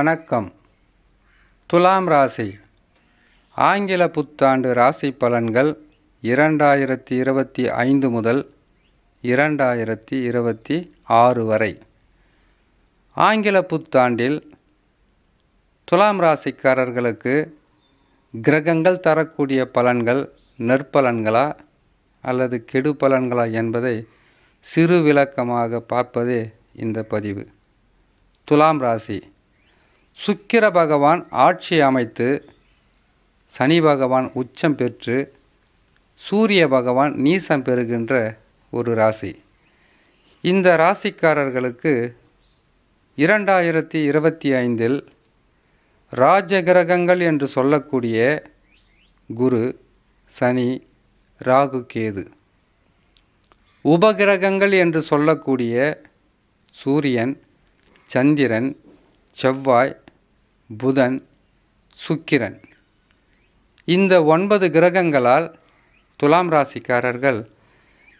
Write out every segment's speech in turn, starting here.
வணக்கம். துலாம் ராசி. ஆங்கில புத்தாண்டு ராசி பலன்கள் இரண்டாயிரத்தி இருபத்தி ஐந்து முதல் இரண்டாயிரத்தி இருபத்தி ஆறு வரை. ஆங்கில புத்தாண்டில் துலாம் ராசிக்காரர்களுக்கு கிரகங்கள் தரக்கூடிய பலன்கள் நற்பலன்களா அல்லது கெடு பலன்களா என்பதை சிறு விளக்கமாக பார்ப்பதே இந்த பதிவு. துலாம் ராசி. சுக்கிர பகவான் ஆட்சி அமைத்து சனி பகவான் உச்சம் பெற்று சூரிய பகவான் நீசம் பெறுகின்ற ஒரு ராசி. இந்த ராசிக்காரர்களுக்கு இரண்டாயிரத்தி இருபத்தி ஐந்தில் ராஜ கிரகங்கள் என்று சொல்லக்கூடிய குரு சனி ராகு கேது. உபகிரகங்கள் என்று சொல்லக்கூடிய சூரியன் சந்திரன் செவ்வாய் புதன் சுக்கிரன். இந்த ஒன்பது கிரகங்களால் துலாம் ராசிக்காரர்கள்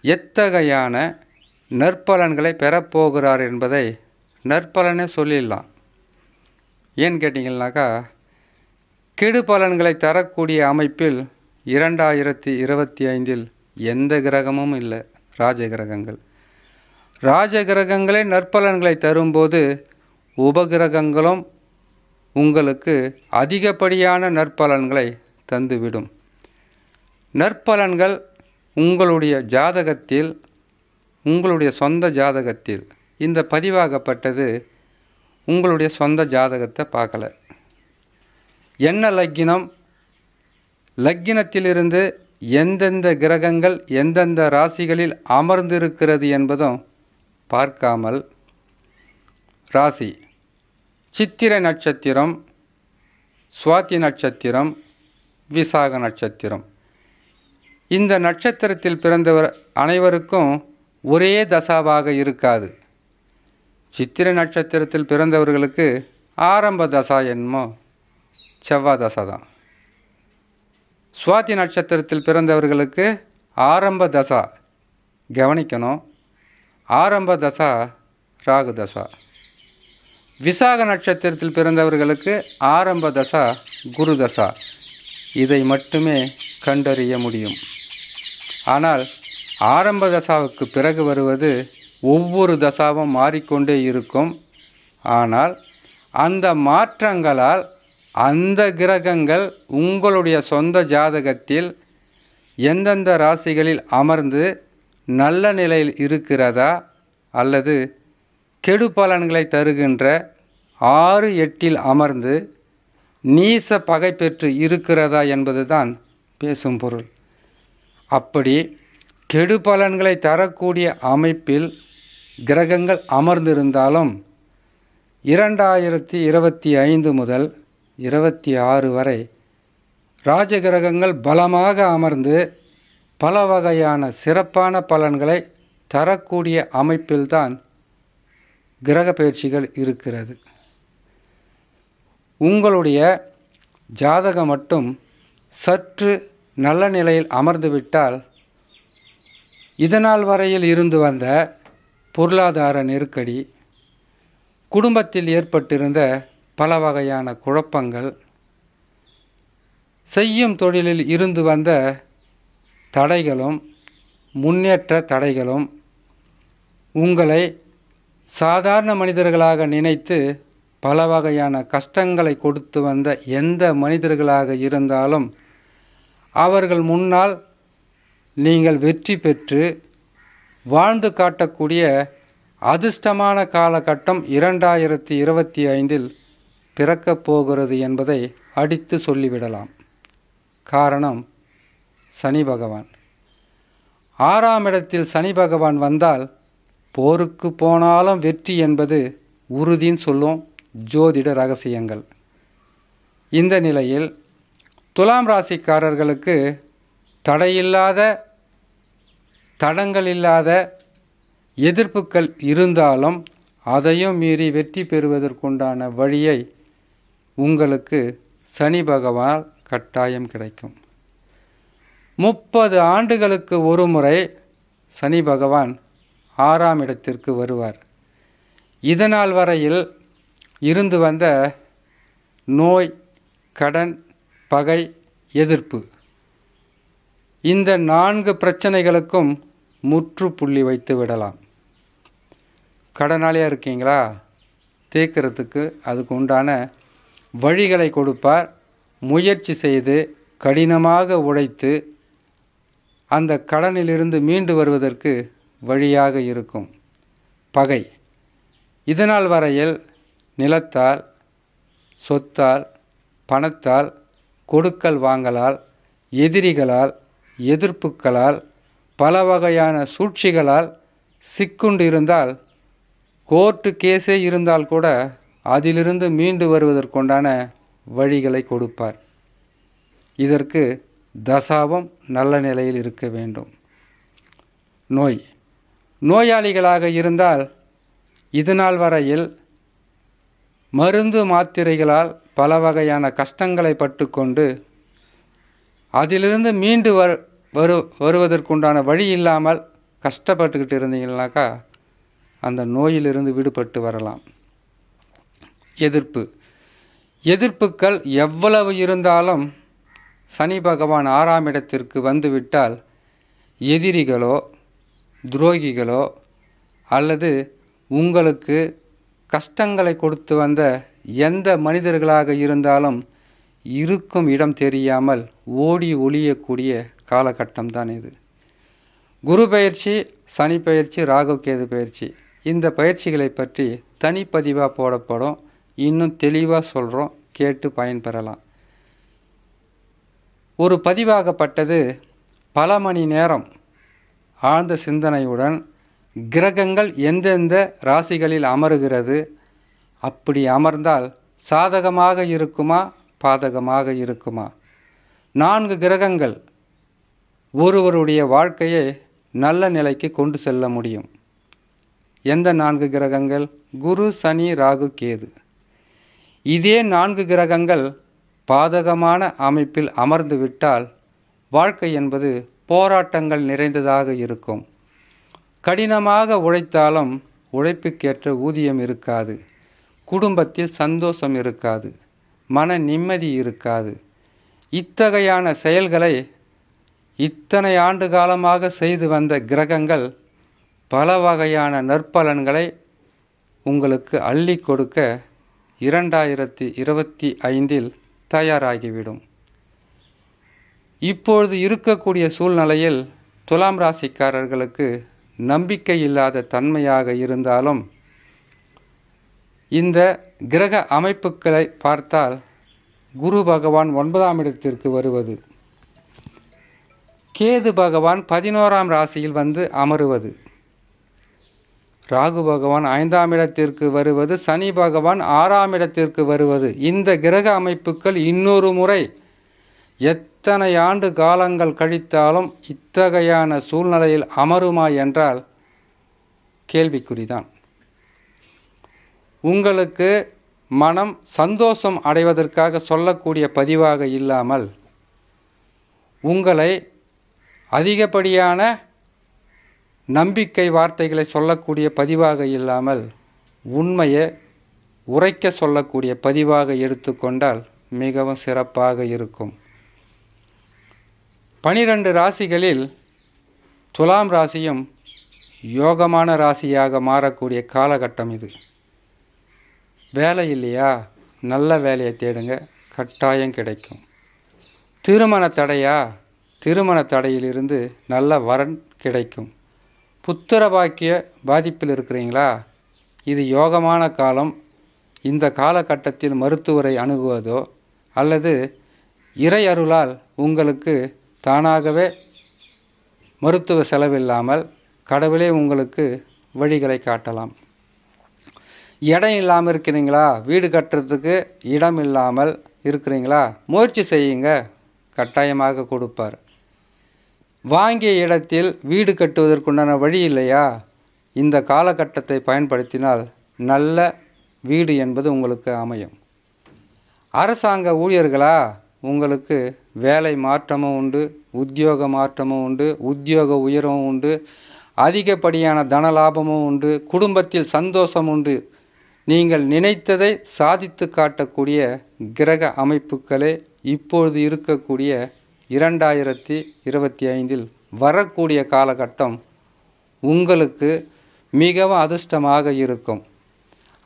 எத்தகையான நற்பலன்களை பெறப்போகிறார் என்பதை நற்பலனே சொல்லிடலாம். ஏன்னு கேட்டிங்கன்னாக்கா கெடு பலன்களை தரக்கூடிய அமைப்பில் இரண்டாயிரத்தி இருபத்தி ஐந்தில் எந்த கிரகமும் இல்லை. ராஜ கிரகங்கள். ராஜ கிரகங்களே நற்பலன்களை தரும்போது உபகிரகங்களும் உங்களுக்கு அதிகப்படியான நற்பலன்களை தந்துவிடும். நற்பலன்கள் உங்களுடைய ஜாதகத்தில் உங்களுடைய சொந்த ஜாதகத்தில். இந்த பதிவாகப்பட்டது உங்களுடைய சொந்த ஜாதகத்தை பார்க்கல. என்ன லக்கினம்? லக்கினத்திலிருந்து எந்தெந்த கிரகங்கள் எந்தெந்த ராசிகளில் அமர்ந்திருக்கிறது என்பதும் பார்க்காமல் ராசி சித்திரை நட்சத்திரம் சுவாதி நட்சத்திரம் விசாக நட்சத்திரம். இந்த நட்சத்திரத்தில் பிறந்தவர் அனைவருக்கும் ஒரே தசாவாக இருக்காது. சித்திரை நட்சத்திரத்தில் பிறந்தவர்களுக்கு ஆரம்ப தசா என்னமோ செவ்வாய் தசை தான். சுவாதி நட்சத்திரத்தில் பிறந்தவர்களுக்கு ஆரம்ப தசா கவனிக்கணும். ஆரம்ப தசா ராகு தசா. விசாக நட்சத்திரத்தில் பிறந்தவர்களுக்கு ஆரம்ப தசா குரு தசா. இதை மட்டுமே கண்டறிய முடியும். ஆனால் ஆரம்ப தசாவுக்கு பிறகு வருவது ஒவ்வொரு தசாவும் மாறிக்கொண்டே இருக்கும். ஆனால் அந்த மாற்றங்களால் அந்த கிரகங்கள் உங்களுடைய சொந்த ஜாதகத்தில் எந்தெந்த ராசிகளில் அமர்ந்து நல்ல நிலையில் இருக்கிறதா அல்லது கெடு பலன்களை தருகின்ற ஆறு எட்டில் அமர்ந்து நீச பகை பெற்று இருக்கிறதா என்பதுதான் பேசும் பொருள். அப்படி கெடு பலன்களை தரக்கூடிய அமைப்பில் கிரகங்கள் அமர்ந்திருந்தாலும் இரண்டாயிரத்தி இருபத்தி ஐந்து முதல் இருபத்தி ஆறு வரை ராஜகிரகங்கள் பலமாக அமர்ந்து பல வகையான சிறப்பான பலன்களை தரக்கூடிய அமைப்பில்தான் கிரக பயிற்சிகள் இருக்கிறது. உங்களுடைய ஜாதகம் மட்டும் சற்று நல்ல நிலையில் அமர்ந்துவிட்டால் இதனால் வரையில் இருந்து வந்த பொருளாதார நெருக்கடி குடும்பத்தில் ஏற்பட்டிருந்த பல வகையான குழப்பங்கள் செய்யும் தொழிலில் இருந்து வந்த தடைகளும் முன்னேற்ற தடைகளும் உங்களை சாதாரண மனிதர்களாக நினைத்து பல வகையான கஷ்டங்களை கொடுத்து வந்த எந்த மனிதர்களாக இருந்தாலும் அவர்கள் முன்னால் நீங்கள் வெற்றி பெற்று வாழ்ந்து காட்டக்கூடிய அதிர்ஷ்டமான காலகட்டம் இரண்டாயிரத்தி இருபத்தி ஐந்தில் பிறக்கப் போகிறது என்பதை அடித்து சொல்லிவிடலாம். காரணம் சனி பகவான். ஆறாம் இடத்தில் சனி பகவான் வந்தால் போருக்கு போனாலும் வெற்றி என்பது உறுதின்னு சொல்லும் ஜோதிட ரகசியங்கள். இந்த நிலையில் துலாம் ராசிக்காரர்களுக்கு தடையில்லாத தடங்கள் இல்லாத எதிர்ப்புகள் இருந்தாலும் அதையும் மீறி வெற்றி பெறுவதற்குண்டான வழியை உங்களுக்கு சனி பகவான் கட்டாயம் கிடைக்கும். முப்பது ஆண்டுகளுக்கு ஒரு முறை சனி பகவான் ஆறாம் இடத்திற்கு வருவார். இதனால் வரையில் இருந்து வந்த நோய் கடன் பகை எதிர்ப்பு. இந்த நான்கு பிரச்சனைகளுக்கும் முற்றுப்புள்ளி வைத்து விடலாம். கடனாளியாக இருக்கீங்களா? தேக்கிறதுக்கு அதுக்கு உண்டான வழிகளை கொடுப்பார். முயற்சி செய்து கடினமாக உழைத்து அந்த கடனிலிருந்து மீண்டு வருவதற்கு வழியாக இருக்கும். பகை. இதனால் வரையில் நிலத்தால் சொத்தால் பணத்தால் கொடுக்கல் வாங்கலால் எதிரிகளால் எதிர்ப்புகளால் பல வகையான சூழ்ச்சிகளால் சிக்குண்டு இருந்தால் கோர்ட்டு கேஸே இருந்தால் கூட அதிலிருந்து மீண்டு வருவதற்குண்டான வழிகளை கொடுப்பார். இதற்கு தசாவும் நல்ல நிலையில் இருக்க வேண்டும். நோய். நோயாளிகளாக இருந்தால் இதுநாள் வரையில் மருந்து மாத்திரைகளால் பல வகையான கஷ்டங்களை பட்டுக்கொண்டு அதிலிருந்து மீண்டு வரு வரு வருவதற்குண்டான வழி இல்லாமல் கஷ்டப்பட்டுக்கிட்டு இருந்தீங்கன்னாக்கா அந்த நோயிலிருந்து விடுபட்டு வரலாம். எதிர்ப்பு. எதிர்ப்புக்கள் எவ்வளவு இருந்தாலும் சனி பகவான் ஆறாம் இடத்திற்கு வந்துவிட்டால் எதிரிகளோ துரோகிகளோ அல்லது உங்களுக்கு கஷ்டங்களை கொடுத்து வந்த எந்த மனிதர்களாக இருந்தாலும் இருக்கும் இடம் தெரியாமல் ஓடி ஒளியக்கூடிய காலகட்டம் தான் இது. குரு பயிற்சி சனி பயிற்சி ராகுகேது பயிற்சி. இந்த பயிற்சிகளை பற்றி தனிப்பதிவாக போடப்படும். இன்னும் தெளிவாக சொல்கிறோம் கேட்டு பயன்பெறலாம் ஒரு பதிவாகப்பட்டது பல மணி நேரம் ஆழ்ந்த சிந்தனையுடன் கிரகங்கள் எந்தெந்த ராசிகளில் அமருகிறது? அப்படி அமர்ந்தால் சாதகமாக இருக்குமா பாதகமாக இருக்குமா? நான்கு கிரகங்கள் ஒருவருடைய வாழ்க்கையை நல்ல நிலைக்கு கொண்டு செல்ல முடியும். எந்த நான்கு கிரகங்கள்? குரு சனி ராகு கேது. இதே நான்கு கிரகங்கள் பாதகமான அமைப்பில் அமர்ந்து விட்டால் வாழ்க்கை என்பது போராட்டங்கள் நிறைந்ததாக இருக்கும். கடினமாக உழைத்தாலும் உழைப்புக்கேற்ற ஊதியம் இருக்காது. குடும்பத்தில் சந்தோஷம் இருக்காது. மன நிம்மதி இருக்காது. இத்தகையான செயல்களை இத்தனை ஆண்டு காலமாக செய்து வந்த கிரகங்கள் பல வகையான நற்பலன்களை உங்களுக்கு அள்ளி கொடுக்க இரண்டாயிரத்தி இருபத்தி ஐந்தில் தயாராகிவிடும். இப்பொழுது இருக்கக்கூடிய சூழ்நிலையில் துலாம் ராசிக்காரர்களுக்கு நம்பிக்கை இல்லாத தன்மையாக இருந்தாலும் இந்த கிரக அமைப்புகளை பார்த்தால் குரு பகவான் ஒன்பதாம் இடத்திற்கு வருவது. கேது பகவான் பதினோராம் ராசியில் வந்து அமருவது. ராகு பகவான் ஐந்தாம் இடத்திற்கு வருவது. சனி பகவான் ஆறாம் இடத்திற்கு வருவது. இந்த கிரக அமைப்புகள் இன்னொரு முறை எத் எத்தனை ஆண்டு காலங்கள் கழித்தாலும் இத்தகையான சூழ்நிலையில் அமருமா என்றால் கேள்விக்குறிதான். உங்களுக்கு மனம் சந்தோஷம் அடைவதற்காக சொல்லக்கூடிய பதிவாக இல்லாமல் உங்களை அதிகப்படியான நம்பிக்கை வார்த்தைகளை சொல்லக்கூடிய பதிவாக இல்லாமல் உண்மையை உரைக்க சொல்லக்கூடிய பதிவாக எடுத்துக்கொண்டால் மிகவும் சிறப்பாக இருக்கும். பனிரெண்டு ராசிகளில் துலாம் ராசியும் யோகமான ராசியாக மாறக்கூடிய காலகட்டம் இது. வேலை இல்லையா? நல்ல வேலையை தேடுங்க. கட்டாயம் கிடைக்கும். திருமண தடையா? திருமண தடையிலிருந்து நல்ல வரன் கிடைக்கும். புத்திர பாக்கிய பாதிப்பில் இருக்கிறீங்களா? இது யோகமான காலம். இந்த காலகட்டத்தில் மருத்துவரை அணுகுவதோ அல்லது இறை அருளால் உங்களுக்கு தானாகவே மருத்துவ செலவில்லாமல் கடவுளே உங்களுக்கு வழிகளை காட்டலாம். இடம் இல்லாமல் இருக்கிறீங்களா? வீடு கட்டுறதுக்கு இடம் இல்லாமல் இருக்கிறீங்களா? முயற்சி செய்யுங்க. கட்டாயமாக கொடுப்பார். வாங்கிய இடத்தில் வீடு கட்டுவதற்குண்டான வழி இல்லையா? இந்த காலகட்டத்தை பயன்படுத்தினால் நல்ல வீடு என்பது உங்களுக்கு அமையும். அரசாங்க ஊழியர்களா? உங்களுக்கு வேலை மாற்றமும் உண்டு உத்தியோக மாற்றமும் உண்டு உத்தியோக உயரமும் உண்டு அதிகப்படியான தன லாபமும் உண்டு குடும்பத்தில் சந்தோஷம் உண்டு. நீங்கள் நினைத்ததை சாதித்து காட்டக்கூடிய கிரக அமைப்புகளே இப்பொழுது இருக்கக்கூடிய இரண்டாயிரத்தி இருபத்தி ஐந்தில் வரக்கூடிய காலகட்டம் உங்களுக்கு மிகவும் அதிர்ஷ்டமாக இருக்கும்.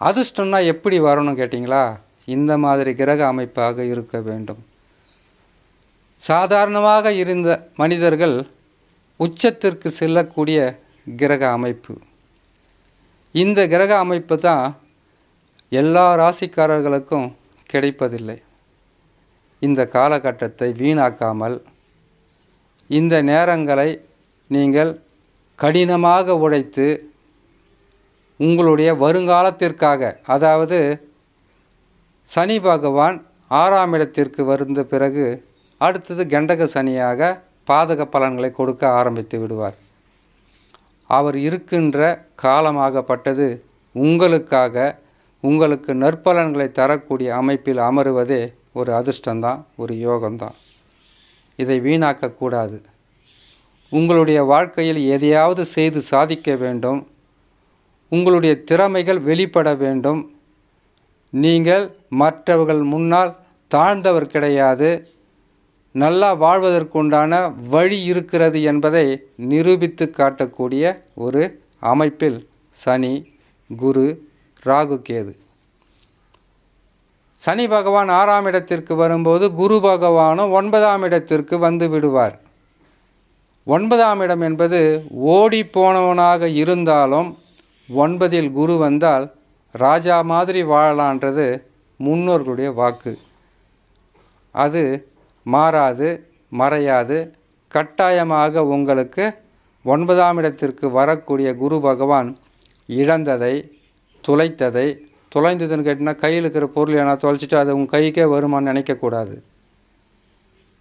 அதிர்ஷ்டம்னா எப்படி வரணும் கேட்டிங்களா? இந்த மாதிரி கிரக அமைப்பாக இருக்க வேண்டும். சாதாரணமாக இருந்த மனிதர்கள் உச்சத்திற்கு செல்லக்கூடிய கிரக அமைப்பு. இந்த கிரக அமைப்பு தான் எல்லா ராசிக்காரர்களுக்கும் கிடைப்பதில்லை. இந்த காலகட்டத்தை வீணாக்காமல் இந்த நேரங்களை நீங்கள் கடினமாக உழைத்து உங்களுடைய வருங்காலத்திற்காக அதாவது சனி பகவான் ஆறாம் இடத்திற்கு வந்த பிறகு அடுத்தது கண்டக சனியாக பாதக பலன்களை கொடுக்க ஆரம்பித்து விடுவார். அவர் இருக்கின்ற காலமாகப்பட்டது உங்களுக்காக உங்களுக்கு நற்பலன்களை தரக்கூடிய அமைப்பில் அமருவதே ஒரு அதிர்ஷ்டந்தான் ஒரு யோகம்தான். இதை வீணாக்கக்கூடாது உங்களுடைய வாழ்க்கையில் எதையாவது செய்து சாதிக்க வேண்டும். உங்களுடைய திறமைகள் வெளிப்பட வேண்டும். நீங்கள் மற்றவர்கள் முன்னால் தாழ்ந்தவர் கிடையாது. நல்லா வாழ்வதற்குண்டான வழி இருக்கிறது என்பதை நிரூபித்து காட்டக்கூடிய ஒரு அமைப்பில் சனி குரு ராகு கேது. சனி பகவான் ஆறாம் இடத்திற்கு வரும்போது குரு பகவானும் ஒன்பதாம் இடத்திற்கு வந்து விடுவார். ஒன்பதாம் இடம் என்பது ஓடி போனவனாக இருந்தாலும் ஒன்பதில் குரு வந்தால் ராஜா மாதிரி வாழலான்றது முன்னோர்களுடைய வாக்கு. அது மாறாது மறையாது. கட்டாயமாக உங்களுக்கு ஒன்பதாம் இடத்திற்கு வரக்கூடிய குரு பகவான் இழந்ததை துளைத்ததை துளைந்ததுன்னு கேட்டிங்கன்னா கையில் இருக்கிற பொருள் ஏன்னா தொலைச்சிட்டு அது உங்கள் கைக்கே வருமான்னு நினைக்கக்கூடாது.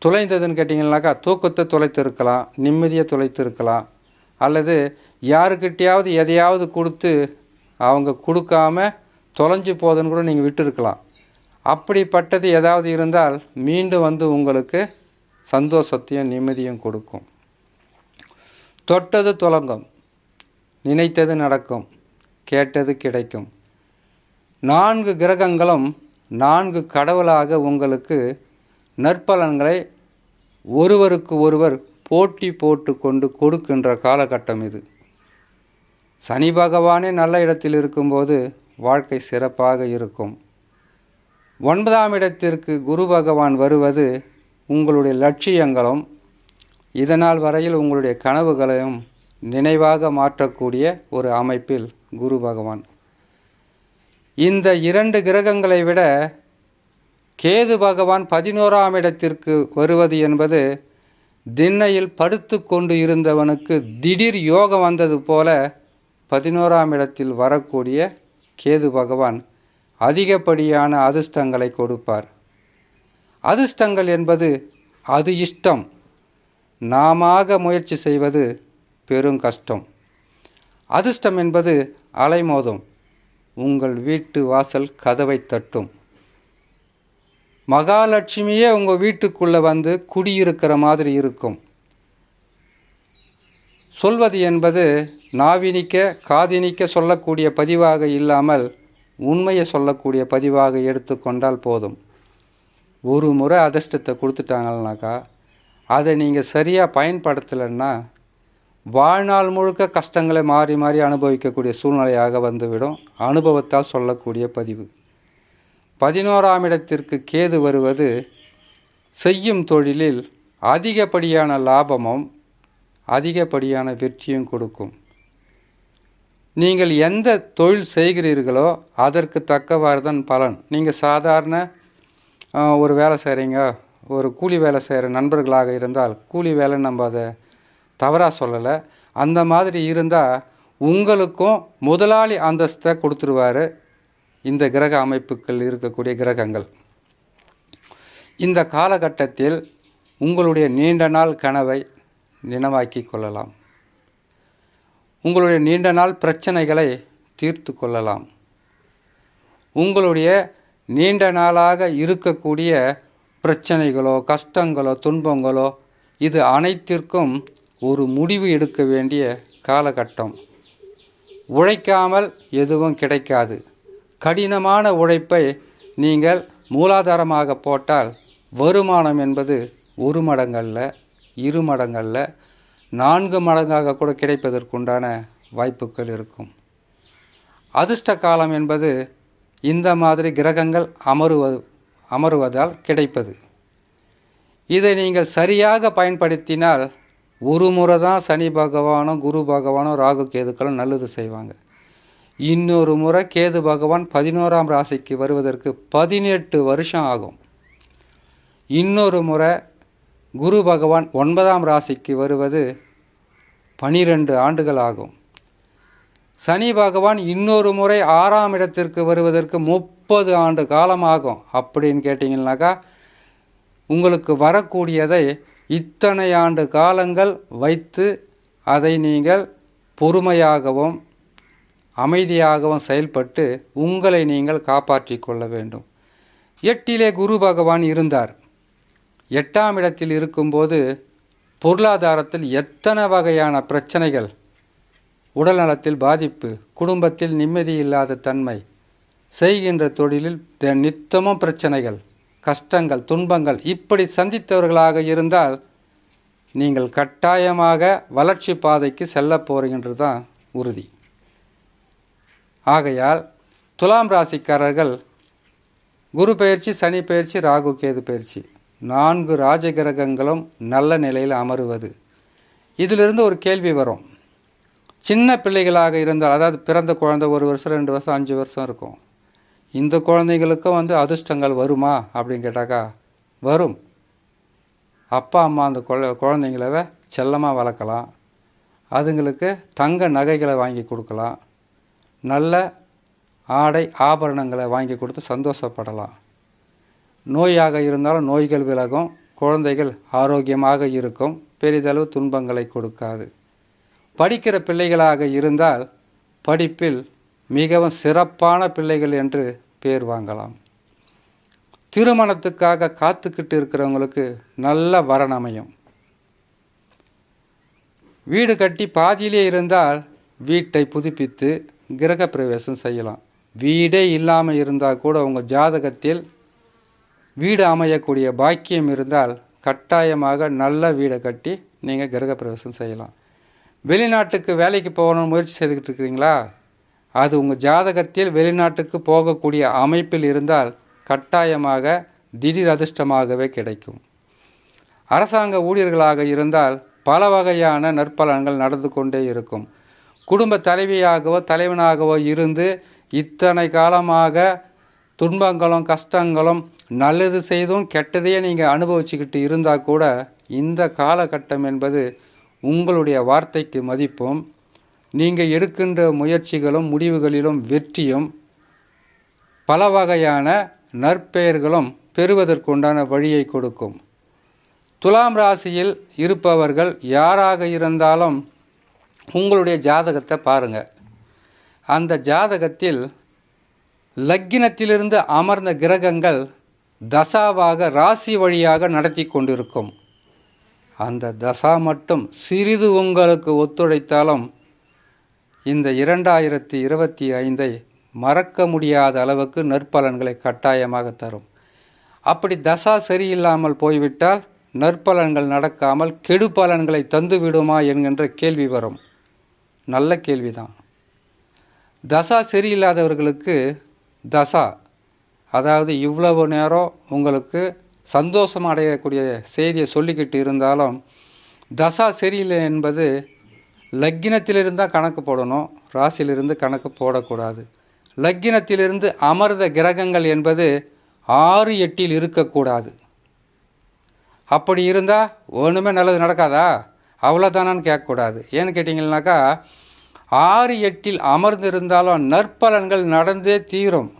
துளைந்ததுன்னு கேட்டிங்கன்னாக்கா தூக்கத்தை தொலைத்திருக்கலாம் நிம்மதியை தொலைத்திருக்கலாம் அல்லது யாருக்கிட்டையாவது எதையாவது கொடுத்து அவங்க கொடுக்காம தொலைஞ்சு போதுன்னு கூட நீங்கள் விட்டுருக்கலாம். அப்படிப்பட்டது ஏதாவது இருந்தால் மீண்டும் வந்து உங்களுக்கு சந்தோஷத்தையும் நிம்மதியும் கொடுக்கும். தொட்டது துலங்கும். நினைத்தது நடக்கும். கேட்டது கிடைக்கும். நான்கு கிரகங்களும் நான்கு கடவுளாக உங்களுக்கு நற்பலன்களை ஒருவருக்கு ஒருவர் போட்டி போட்டு கொண்டு கொடுக்கின்ற காலகட்டம் இது. சனி பகவானே நல்ல இடத்தில் இருக்கும்போது வாழ்க்கை சிறப்பாக இருக்கும். ஒன்பதாம் இடத்திற்கு குரு பகவான் வருவது உங்களுடைய லட்சியங்களும் இதனால் வரையில் உங்களுடைய கனவுகளையும் நினைவாக மாற்றக்கூடிய ஒரு அமைப்பில் குரு பகவான். இந்த இரண்டு கிரகங்களை விட கேது பகவான் பதினோராம் இடத்திற்கு வருவது என்பது திண்ணையில் படுத்து கொண்டு இருந்தவனுக்கு திடீர் யோகம் வந்தது போல பதினோராம் இடத்தில் வரக்கூடிய கேது பகவான் அதிகப்படியான அதிர்ஷ்டங்களை கொடுப்பார். அதிர்ஷ்டங்கள் என்பது அது இஷ்டம். நாமாக முயற்சி செய்வது பெரும் கஷ்டம். அதிர்ஷ்டம் என்பது அலைமோதும். உங்கள் வீட்டு வாசல் கதவை தட்டும். மகாலட்சுமியே உங்கள் வீட்டுக்குள்ளே வந்து குடியிருக்கிற மாதிரி இருக்கும். சொல்வது என்பது நாவினிக்க காதினிக்க சொல்லக்கூடிய பதிவாக இல்லாமல் உண்மையை சொல்லக்கூடிய பதிவாக எடுத்துக்கொண்டால் போதும். ஒரு முறை அதிர்ஷ்டத்தை கொடுத்துட்டாங்கனாக்கா அதை நீங்கள் சரியாக பயன்படுத்தலைன்னா வாழ்நாள் முழுக்க கஷ்டங்களை மாறி மாறி அனுபவிக்கக்கூடிய சூழ்நிலையாக வந்துவிடும் அனுபவத்தால் சொல்லக்கூடிய பதிவு. பதினோராம் இடத்திற்கு கேது வருவது செய்யும் தொழிலில் அதிகப்படியான லாபமும் அதிகப்படியான வெற்றியும் கொடுக்கும். நீங்கள் எந்த தொழில் செய்கிறீர்களோ அதற்கு தக்கவாறு தான் பலன். நீங்கள் சாதாரண ஒரு வேலை செய்கிறீங்க ஒரு கூலி வேலை செய்கிற நண்பர்களாக இருந்தால் கூலி வேலை நம்ம அதை தவறாக சொல்லலை. அந்த மாதிரி இருந்தால் உங்களுக்கும் முதலாளி அந்தஸ்தை கொடுத்துருவாரு இந்த கிரக அமைப்புகள் இருக்கக்கூடிய கிரகங்கள். இந்த காலகட்டத்தில் உங்களுடைய நீண்ட நாள் கனவை நினைவாக்கி கொள்ளலாம். உங்களுடைய நீண்ட நாள் பிரச்சனைகளை தீர்த்து கொள்ளலாம். உங்களுடைய நீண்ட நாளாக இருக்கக்கூடிய பிரச்சனைகளோ கஷ்டங்களோ துன்பங்களோ இது அனைத்திற்கும் ஒரு முடிவு எடுக்க வேண்டிய காலகட்டம். உழைக்காமல் எதுவும் கிடைக்காது. கடினமான உழைப்பை நீங்கள் மூலாதாரமாக போட்டால் வருமானம் என்பது ஒரு மடங்கல்ல இரு மடங்கல்ல நான்கு மடங்காக கூட கிடைப்பதற்குண்டான வாய்ப்புகள் இருக்கும். அதிர்ஷ்ட காலம் என்பது இந்த மாதிரி கிரகங்கள் அமருவது அமருவதால் கிடைப்பது. இதை நீங்கள் சரியாக பயன்படுத்தினால் ஒரு முறை தான் சனி பகவானும் குரு பகவானும் ராகு கேதுக்களும் நல்லது செய்வாங்க. இன்னொரு முறை கேது பகவான் பதினோராம் ராசிக்கு வருவதற்கு பதினெட்டு வருஷம் ஆகும். இன்னொரு முறை குரு பகவான் ஒன்பதாம் ராசிக்கு வருவது பனிரெண்டு ஆண்டுகள் ஆகும் சனி பகவான் இன்னொரு முறை ஆறாம் இடத்திற்கு வருவதற்கு முப்பது ஆண்டு காலம் ஆகும் அப்படின்னு கேட்டிங்கனாக்கா உங்களுக்கு வரக்கூடியதை இத்தனை ஆண்டு காலங்கள் வைத்து அதை நீங்கள் பொறுமையாகவும் அமைதியாகவும் செயல்பட்டு உங்களை நீங்கள் காப்பாற்றி கொள்ள வேண்டும். எட்டிலே குரு பகவான் இருந்தார். எட்டாம் இடத்தில் இருக்கும்போது பொருளாதாரத்தில் எத்தனை வகையான பிரச்சனைகள்? உடல்நலத்தில் பாதிப்பு குடும்பத்தில் நிம்மதி இல்லாத தன்மை செய்கின்ற தொழிலில் நித்தமும் பிரச்சனைகள் கஷ்டங்கள் துன்பங்கள் இப்படி சந்தித்தவர்களாக இருந்தால் நீங்கள் கட்டாயமாக வளர்ச்சி பாதைக்கு செல்ல போகிறீங்கன்றது தான் உறுதி. ஆகையால் துலாம் ராசிக்காரர்கள் குரு பயிற்சி சனி பயிற்சி ராகு கேது பயிற்சி. நான்கு ராஜகிரகங்களும் நல்ல நிலையில் அமருவது. இதிலிருந்து ஒரு கேள்வி வரும். சின்ன பிள்ளைகளாக இருந்தால் அதாவது பிறந்த குழந்தை ஒரு வருஷம் ரெண்டு வருஷம் அஞ்சு வருஷம் இருக்கும். இந்த குழந்தைங்களுக்கும் வந்து அதிர்ஷ்டங்கள் வருமா? அப்படின்னு கேட்டாக்கா வரும். அப்பா அம்மா அந்த குழந்தைங்கள செல்லமாக வளர்க்கலாம். அதுங்களுக்கு தங்க நகைகளை வாங்கி கொடுக்கலாம். நல்ல ஆடை ஆபரணங்களை வாங்கி கொடுத்து சந்தோஷப்படலாம். நோயாக இருந்தாலும் நோய்கள் விலகும் குழந்தைகள் ஆரோக்கியமாக இருக்கும் பெரிதளவு துன்பங்களை கொடுக்காது. படிக்கிற பிள்ளைகளாக இருந்தால் படிப்பில் மிகவும் சிறப்பான பிள்ளைகள் என்று பேர் வாங்கலாம். திருமணத்துக்காக காத்துக்கிட்டு இருக்கிறவங்களுக்கு நல்ல வரன் அமையும். வீடு கட்டி பாதியிலே இருந்தால் வீட்டை புதுப்பித்து கிரகப்பிரவேசம் செய்யலாம். வீடே இல்லாமல் இருந்தால் கூட உங்கள் ஜாதகத்தில் வீடு அமையக்கூடிய பாக்கியம் இருந்தால் கட்டாயமாக நல்ல வீடை கட்டி நீங்கள் கிரகப்பிரவேசம் செய்யலாம். வெளிநாட்டுக்கு வேலைக்கு போகணும்னு முயற்சி செய்துக்கிட்டு இருக்கிறீங்களா? அது உங்கள் ஜாதகத்தில் வெளிநாட்டுக்கு போகக்கூடிய அமைப்பில் இருந்தால் கட்டாயமாக திடீர் அதிர்ஷ்டமாகவே கிடைக்கும். அரசாங்க ஊழியர்களாக இருந்தால் பல வகையான நற்பலன்கள் நடந்து கொண்டே இருக்கும். குடும்ப தலைவியாகவோ தலைவனாகவோ இருந்து இத்தனை காலமாக துன்பங்களும் கஷ்டங்களும் நல்லது செய்தும் கெட்டதையே நீங்கள் அனுபவிச்சுக்கிட்டு இருந்தால் கூட இந்த காலகட்டம் என்பது உங்களுடைய வார்த்தைக்கு மதிப்பும் நீங்கள் எடுக்கின்ற முயற்சிகளும் முடிவுகளிலும் வெற்றியும் பல வகையான நற்பெயர்களும் பெறுவதற்குண்டான வழியை கொடுக்கும். துலாம் ராசியில் இருப்பவர்கள் யாராக இருந்தாலும் உங்களுடைய ஜாதகத்தை பாருங்கள் அந்த ஜாதகத்தில் லக்கினத்திலிருந்து அமர்ந்த கிரகங்கள் தசாவாக ராசி வழியாக நடத்தி கொண்டிருக்கும். அந்த தசா மட்டும் சிறிது உங்களுக்கு ஒத்துழைத்தாலும் இந்த இரண்டாயிரத்தி இருபத்தி ஐந்தை மறக்க முடியாத அளவுக்கு நற்பலன்களை கட்டாயமாக தரும். அப்படி தசா சரியில்லாமல் போய்விட்டால் நற்பலன்கள் நடக்காமல் கெடு பலன்களை தந்துவிடுமா என்கின்ற கேள்வி வரும். நல்ல கேள்விதான். தசா சரியில்லாதவர்களுக்கு தசா அதாவது இவ்வளவு நேரம் உங்களுக்கு சந்தோஷம் அடையக்கூடிய செய்தியை சொல்லிக்கிட்டு இருந்தாலும் தசா சரியில்லை என்பது லக்கினத்திலிருந்தால் தான் கணக்கு போடணும் ராசியிலிருந்து கணக்கு போடக்கூடாது. லக்கினத்திலிருந்து அமர்ந்த கிரகங்கள் என்பது ஆறு எட்டில் இருக்கக்கூடாது. அப்படி இருந்தால் ஒன்றுமே நல்லது நடக்காதா? அவ்வளோதானான்னு கேட்கக்கூடாது. ஏன்னு கேட்டிங்கன்னாக்கா ஆறு எட்டில் அமர்ந்திருந்தாலும் நற்பலன்கள் நடந்தே தீரும்.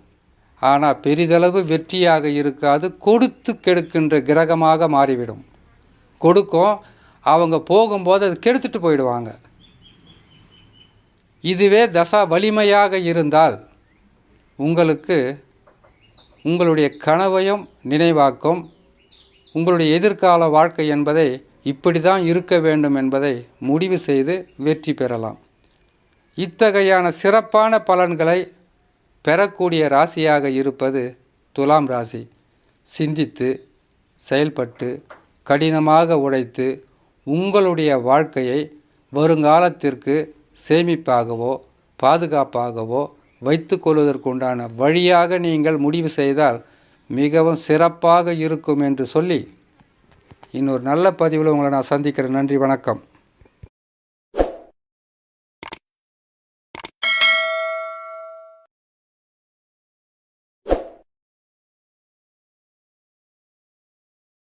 ஆனால் பெரிதளவு வெற்றியாக இருக்காது கொடுத்து கெடுக்கின்ற கிரகமாக மாறிவிடும். கொடுக்கும் அவங்க போகும்போது அது கெடுத்துட்டு போயிடுவாங்க. இதுவே தசா வலிமையாக இருந்தால் உங்களுக்கு உங்களுடைய கனவையும் நினைவாக்கும் உங்களுடைய எதிர்கால வாழ்க்கை என்பதை இப்படி தான் இருக்க வேண்டும் என்பதை முடிவு செய்து வெற்றி பெறலாம். இத்தகையான சிறப்பான பலன்களை பெறக்கூடிய ராசியாக இருப்பது துலாம் ராசி. சிந்தித்து செயல்பட்டு கடினமாக உழைத்து உங்களுடைய வாழ்க்கையை வருங்காலத்திற்கு சேமிப்பாகவோ பாதுகாப்பாகவோ வைத்துக்கொள்வதற்குண்டான வழியாக நீங்கள் முடிவு செய்தால் மிகவும் சிறப்பாக இருக்கும் என்று சொல்லி இன்னொரு நல்ல பதிவில் உங்களை நான் சந்திக்கிறேன். நன்றி வணக்கம்.